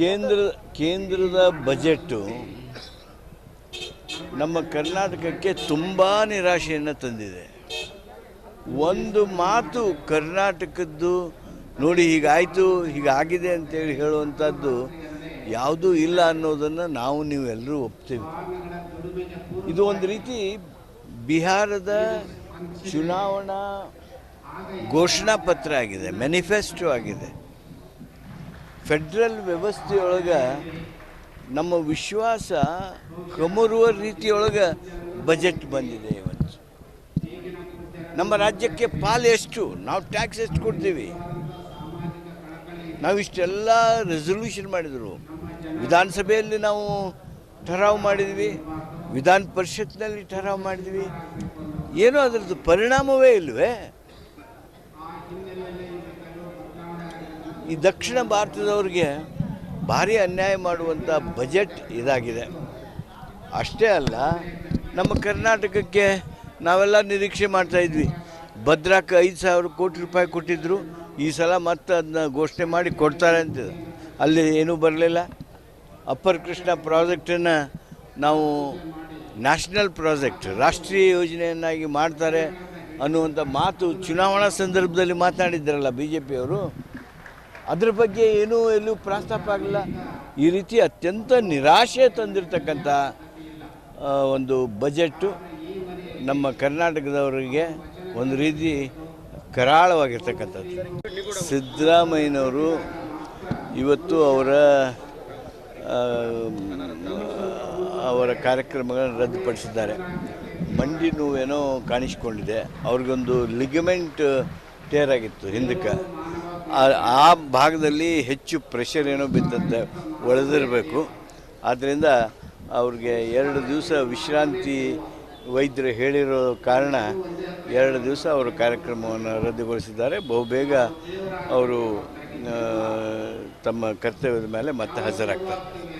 ಕೇಂದ್ರ, ಕೇಂದ್ರದ ಬಜೆಟ್ಟು ನಮ್ಮ ಕರ್ನಾಟಕಕ್ಕೆ ತುಂಬ ನಿರಾಶೆಯನ್ನು ತಂದಿದೆ. ಒಂದು ಮಾತು ಕರ್ನಾಟಕದ್ದು ನೋಡಿ ಹೀಗಾಯಿತು, ಹೀಗಾಗಿದೆ ಅಂತೇಳಿ ಹೇಳುವಂಥದ್ದು ಯಾವುದೂ ಇಲ್ಲ ಅನ್ನೋದನ್ನು ನಾವು ನೀವೆಲ್ಲರೂ ಒಪ್ತೀವಿ. ಇದು ಒಂದು ರೀತಿ ಬಿಹಾರದ ಚುನಾವಣಾ ಘೋಷಣಾ ಪತ್ರ ಆಗಿದೆ, ಮ್ಯಾನಿಫೆಸ್ಟೋ ಆಗಿದೆ. ಫೆಡ್ರಲ್ ವ್ಯವಸ್ಥೆಯೊಳಗೆ ನಮ್ಮ ವಿಶ್ವಾಸ ಕಮರುವ ರೀತಿಯೊಳಗೆ ಬಜೆಟ್ ಬಂದಿದೆ ಇವತ್ತು. ನಮ್ಮ ರಾಜ್ಯಕ್ಕೆ ಪಾಲು ಎಷ್ಟು? ನಾವು ಟ್ಯಾಕ್ಸ್ ಎಷ್ಟು ಕೊಡ್ತೀವಿ? ನಾವು ಇಷ್ಟೆಲ್ಲ ರೆಸೊಲ್ಯೂಷನ್ ಮಾಡಿದರು. ವಿಧಾನಸಭೆಯಲ್ಲಿ ನಾವು ಠರಾವ್ ಮಾಡಿದ್ವಿ, ವಿಧಾನ ಪರಿಷತ್ನಲ್ಲಿ ಠರಾವ್ ಮಾಡಿದ್ವಿ. ಏನೋ ಅದರದ್ದು ಪರಿಣಾಮವೇ ಇಲ್ವೇ? ಈ ದಕ್ಷಿಣ ಭಾರತದವ್ರಿಗೆ ಭಾರಿ ಅನ್ಯಾಯ ಮಾಡುವಂಥ ಬಜೆಟ್ ಇದಾಗಿದೆ. ಅಷ್ಟೇ ಅಲ್ಲ, ನಮ್ಮ ಕರ್ನಾಟಕಕ್ಕೆ ನಾವೆಲ್ಲ ನಿರೀಕ್ಷೆ ಮಾಡ್ತಾ ಇದ್ವಿ. ಭದ್ರಾಕ್ಕೆ ಐದು ಸಾವಿರ ಕೋಟಿ ರೂಪಾಯಿ ಕೊಟ್ಟಿದ್ದರು ಈ ಸಲ ಮತ್ತೆ ಅದನ್ನ ಘೋಷಣೆ ಮಾಡಿ ಕೊಡ್ತಾರೆ ಅಂತ. ಅಲ್ಲಿ ಏನೂ ಬರಲಿಲ್ಲ. ಅಪ್ಪರ್ ಕೃಷ್ಣ ಪ್ರಾಜೆಕ್ಟನ್ನು ನಾವು ನ್ಯಾಷನಲ್ ಪ್ರಾಜೆಕ್ಟ್, ರಾಷ್ಟ್ರೀಯ ಯೋಜನೆಯನ್ನಾಗಿ ಮಾಡ್ತಾರೆ ಅನ್ನುವಂಥ ಮಾತು ಚುನಾವಣಾ ಸಂದರ್ಭದಲ್ಲಿ ಮಾತನಾಡಿದ್ದಾರಲ್ಲ ಬಿ ಜೆ ಪಿಯವರು ಅದ್ರ ಬಗ್ಗೆ ಏನೂ ಎಲ್ಲೂ ಪ್ರಸ್ತಾಪ ಆಗಲಿಲ್ಲ. ಈ ರೀತಿ ಅತ್ಯಂತ ನಿರಾಶೆ ತಂದಿರತಕ್ಕಂಥ ಒಂದು ಬಜೆಟ್ಟು ನಮ್ಮ ಕರ್ನಾಟಕದವರಿಗೆ ಒಂದು ರೀತಿ ಕರಾಳವಾಗಿರ್ತಕ್ಕಂಥದ್ದು. ಸಿದ್ದರಾಮಯ್ಯನವರು ಇವತ್ತು ಅವರ ಅವರ ಕಾರ್ಯಕ್ರಮಗಳನ್ನು ರದ್ದುಪಡಿಸಿದ್ದಾರೆ. ಮಂಡಿ ನೋವೇನೋ ಕಾಣಿಸ್ಕೊಂಡಿದೆ. ಅವ್ರಿಗೊಂದು ಲಿಗಮೆಂಟ್ ಟೇರ್ ಆಗಿತ್ತು ಹಿಂದಕ್ಕೆ. ಆ- ಭಾಗದಲ್ಲಿ ಹೆಚ್ಚು ಪ್ರೆಷರ್ ಏನೋ ಬಿದ್ದಂತೆ ಒಳೆದಿರಬೇಕು ಆದ್ದರಿಂದ ಅವ್ರಿಗೆ ಎರಡು ದಿವಸ ವಿಶ್ರಾಂತಿ ವೈದ್ಯರು ಹೇಳಿರೋ ಕಾರಣ ಎರಡು ದಿವಸ ಅವರು ಕಾರ್ಯಕ್ರಮವನ್ನು ರದ್ದುಗೊಳಿಸಿದ್ದಾರೆ. ಬಹುಬೇಗ ಅವರು ತಮ್ಮ ಕರ್ತವ್ಯದ ಮೇಲೆ ಮತ್ತೆ ಹಾಜರಾಗ್ತಾರೆ.